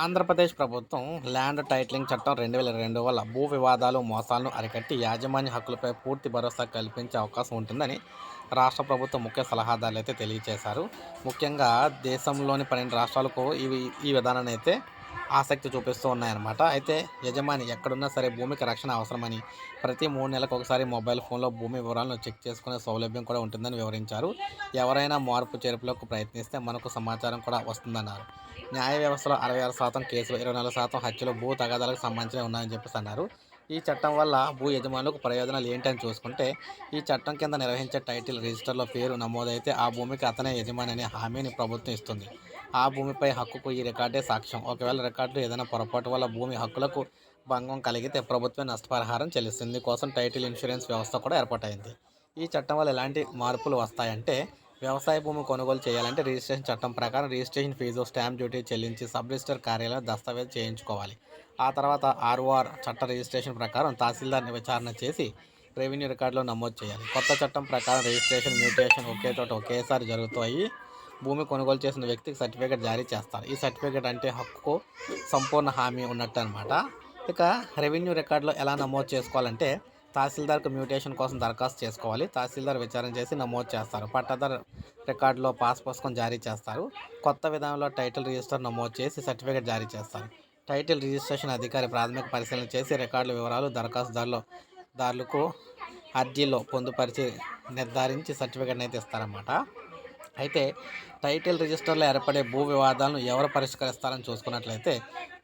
ఆంధ్రప్రదేశ్ ప్రభుత్వం land titling చట్టం రెండు వేల రెండు వల్ల భూ వివాదాలు మోసాలను అరికట్టి యాజమాన్య హక్కులపై పూర్తి భరోసా కల్పించే అవకాశం ఉంటుందని రాష్ట్ర ప్రభుత్వ ముఖ్య సలహాదారులు అయితే తెలియజేశారు. ముఖ్యంగా దేశంలోని పన్నెండు రాష్ట్రాలకు ఇవి ఈ విధానాన్ని అయితే ఆసక్తి చూపిస్తూ ఉన్నాయన్నమాట. అయితే యజమాని ఎక్కడున్నా సరే భూమికి రక్షణ అవసరమని ప్రతి మూడు నెలలకు ఒకసారి మొబైల్ ఫోన్లో భూమి వివరాలను చెక్ చేసుకునే సౌలభ్యం కూడా ఉంటుందని వివరించారు. ఎవరైనా మార్పు చేర్పులకు ప్రయత్నిస్తే మనకు సమాచారం కూడా వస్తుందన్నారు. న్యాయ వ్యవస్థలో అరవై ఆరు శాతం కేసులు ఇరవై నాలుగు శాతం హత్యలు భూ తగాదాలకు సంబంధించినవి ఉన్నాయని చెప్పేసి అన్నారు. ఈ చట్టం వల్ల భూ యజమానులకు ప్రయోజనాలు ఏంటని చూసుకుంటే ఈ చట్టం కింద నిర్వహించే టైటిల్ రిజిస్టర్లో పేరు నమోదైతే ఆ భూమికి అతనే యజమాని అనే హామీని ప్రభుత్వం ఇస్తుంది. ఆ భూమిపై హక్కుకు ఈ రికార్డే సాక్ష్యం. ఒకవేళ రికార్డులు ఏదైనా పొరపాటు వల్ల భూమి హక్కులకు భంగం కలిగితే ప్రభుత్వం నష్టపరిహారం చెల్లిస్తుంది. కోసం టైటిల్ ఇన్సూరెన్స్ వ్యవస్థ కూడా ఏర్పాటైంది. ఈ చట్టం వల్ల ఎలాంటి మార్పులు వస్తాయంటే వ్యవసాయ భూమి కొనుగోలు చేయాలంటే రిజిస్ట్రేషన్ చట్టం ప్రకారం రిజిస్ట్రేషన్ ఫీజు స్టాంప్ డ్యూటీ చెల్లించి సబ్ రిజిస్టర్ కార్యాలయం దస్తావేజ్ చేయించుకోవాలి. ఆ తర్వాత ఆర్ఓఆర్ చట్ట రిజిస్ట్రేషన్ ప్రకారం తహసీల్దార్ని విచారణ చేసి రెవెన్యూ రికార్డులో నమోదు చేయాలి. కొత్త చట్టం ప్రకారం రిజిస్ట్రేషన్ మ్యూటేషన్ ఒకే చోట ఒకేసారి జరుగుతాయి. భూమి కొనుగోలు చేసిన వ్యక్తికి సర్టిఫికేట్ జారీ చేస్తారు. ఈ సర్టిఫికేట్ అంటే హక్కుకు సంపూర్ణ హామీ ఉన్నట్టు అనమాట ఇక రెవెన్యూ రికార్డులో ఎలా నమోదు చేసుకోవాలంటే తహసీల్దార్కు మ్యూటేషన్ కోసం దరఖాస్తు చేసుకోవాలి. తహసీల్దార్ విచారణ చేసి నమోదు చేస్తారు. పట్టాదారు రికార్డులో పాస్ పుస్తకం జారీ చేస్తారు. కొత్త విధానంలో టైటిల్ రిజిస్టర్ నమోదు చేసి సర్టిఫికేట్ జారీ చేస్తారు. టైటిల్ రిజిస్ట్రేషన్ అధికారి ప్రాథమిక పరిశీలన చేసి రికార్డుల వివరాలు దరఖాస్తుదారులు దారులకు అర్జీలో పొందుపరిచి నిర్ధారించి సర్టిఫికేట్ అయితే ఇస్తారన్నమాట. అయితే టైటిల్ రిజిస్టర్లో ఏర్పడే భూ వివాదాలను ఎవరు పరిష్కరిస్తారని చూసుకున్నట్లయితే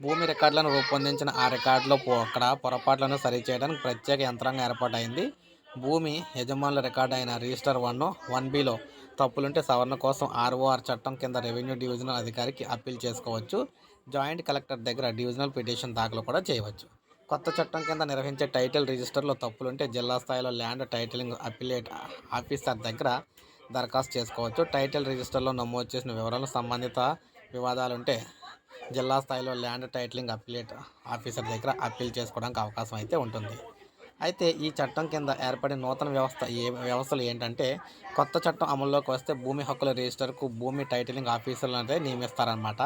భూమి రికార్డులను రూపొందించిన ఆ రికార్డులో అక్కడ పొరపాట్లను సరిచేయడానికి ప్రత్యేక యంత్రాంగం ఏర్పాటైంది. భూమి యజమానుల రికార్డు అయిన రిజిస్టర్ వన్ వన్ బిలో తప్పులుంటే సవరణ కోసం ఆర్ఓఆర్ చట్టం కింద రెవెన్యూ డివిజనల్ అధికారికి అప్పీల్ చేసుకోవచ్చు. జాయింట్ కలెక్టర్ దగ్గర డివిజనల్ పిటిషన్ దాఖలు కూడా చేయవచ్చు. కొత్త చట్టం కింద నిర్వహించే టైటిల్ రిజిస్టర్లో తప్పులుంటే జిల్లా స్థాయిలో ల్యాండ్ టైటిలింగ్ అపిలేట్ ఆఫీసర్ దగ్గర దరఖాస్తు చేసుకోవచ్చు. టైటిల్ రిజిస్టర్లో నమోదు చేసిన వివరాలు సంబంధిత వివాదాలుంటే జిల్లా స్థాయిలో ల్యాండ్ టైటిలింగ్ అప్లేట్ ఆఫీసర్ దగ్గర అప్పీల్ చేసుకోవడానికి అవకాశం అయితే ఉంటుంది. అయితే ఈ చట్టం కింద ఏర్పడిన నూతన వ్యవస్థ ఏ వ్యవస్థలు ఏంటంటే కొత్త చట్టం అమల్లోకి వస్తే భూమి హక్కుల రిజిస్టర్కు భూమి టైటిలింగ్ ఆఫీసర్లు అంటే నియమిస్తారనమాట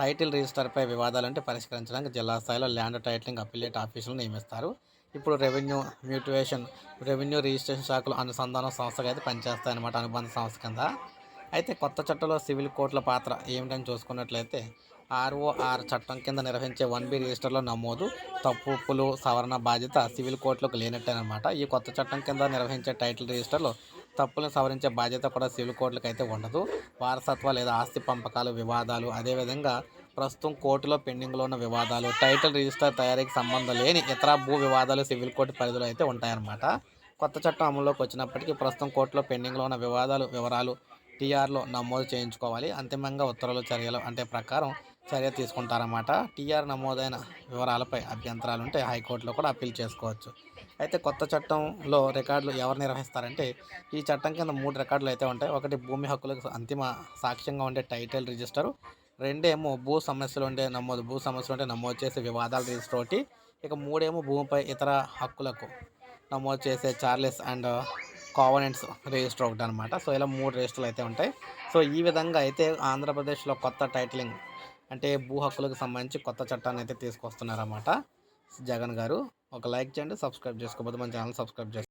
టైటిల్ రిజిస్టర్పై వివాదాలంటే పరిష్కరించడానికి జిల్లా స్థాయిలో ల్యాండ్ టైటిలింగ్ అప్లేట్ ఆఫీసులు నియమిస్తారు. ఇప్పుడు రెవెన్యూ మ్యూటివేషన్ రెవెన్యూ రిజిస్ట్రేషన్ శాఖలు అనుసంధానం సంస్థగా అయితే పనిచేస్తాయన్నమాట అనుబంధ సంస్థ కింద. అయితే కొత్త చట్టంలో సివిల్ కోర్టుల పాత్ర ఏమిటని చూసుకున్నట్లయితే ఆర్ఓఆర్ చట్టం కింద నిర్వహించే వన్ బి రిజిస్టర్లో నమోదు తప్పులు సవరణ బాధ్యత సివిల్ కోర్టులకు లేనట్టేనమాట ఈ కొత్త చట్టం కింద నిర్వహించే టైటిల్ రిజిస్టర్లో తప్పులను సవరించే బాధ్యత కూడా సివిల్ కోర్టులకు అయితే ఉండదు. వారసత్వ లేదా ఆస్తి పంపకాలు వివాదాలు అదేవిధంగా ప్రస్తుతం కోర్టులో పెండింగ్లో ఉన్న వివాదాలు టైటిల్ రిజిస్టర్ తయారీకి సంబంధం లేని ఇతర భూ వివాదాలు సివిల్ కోర్టు పరిధిలో అయితే ఉంటాయన్నమాట. కొత్త చట్టం అమల్లోకి వచ్చినప్పటికీ ప్రస్తుతం కోర్టులో పెండింగ్లో ఉన్న వివాదాలు వివరాలు టీఆర్లో నమోదు చేయించుకోవాలి. అంతిమంగా ఉత్తర్వులు చర్యలు అంటే ప్రకారం చర్య తీసుకుంటారన్నమాట. టీఆర్ నమోదైన వివరాలపై అభ్యంతరాలు ఉంటే హైకోర్టులో కూడా అప్పీల్ చేసుకోవచ్చు. అయితే కొత్త చట్టంలో రికార్డులు ఎవరు నిర్వహిస్తారంటే ఈ చట్టం కింద మూడు రికార్డులు అయితే ఉంటాయి. ఒకటి భూమి హక్కులకు అంతిమ సాక్ష్యంగా ఉండే టైటిల్ రిజిస్టరు రెండేమో భూ సమస్యలు ఉంటే నమోదు భూ సమస్యలు ఉంటే నమోదు చేసే వివాదాల రిజిస్టర్ ఒకటి ఇక మూడేమో భూమిపై ఇతర హక్కులకు నమోదు చేసే చార్లెస్ అండ్ కావనెంట్స్ రిజిస్టర్ ఒకటి అనమాట సో ఇలా మూడు రిజిస్టర్లు అయితే ఉంటాయి. సో ఈ విధంగా అయితే ఆంధ్రప్రదేశ్లో కొత్త టైటిలింగ్ అంటే భూ హక్కులకు సంబంధించి కొత్త చట్టాన్ని అయితే తీసుకొస్తున్నారన్నమాట. జగన్ గారు ఒక లైక్ చేయండి సబ్స్క్రైబ్ చేసుకోకపోతే మన ఛానల్ సబ్స్క్రైబ్ చేసుకోండి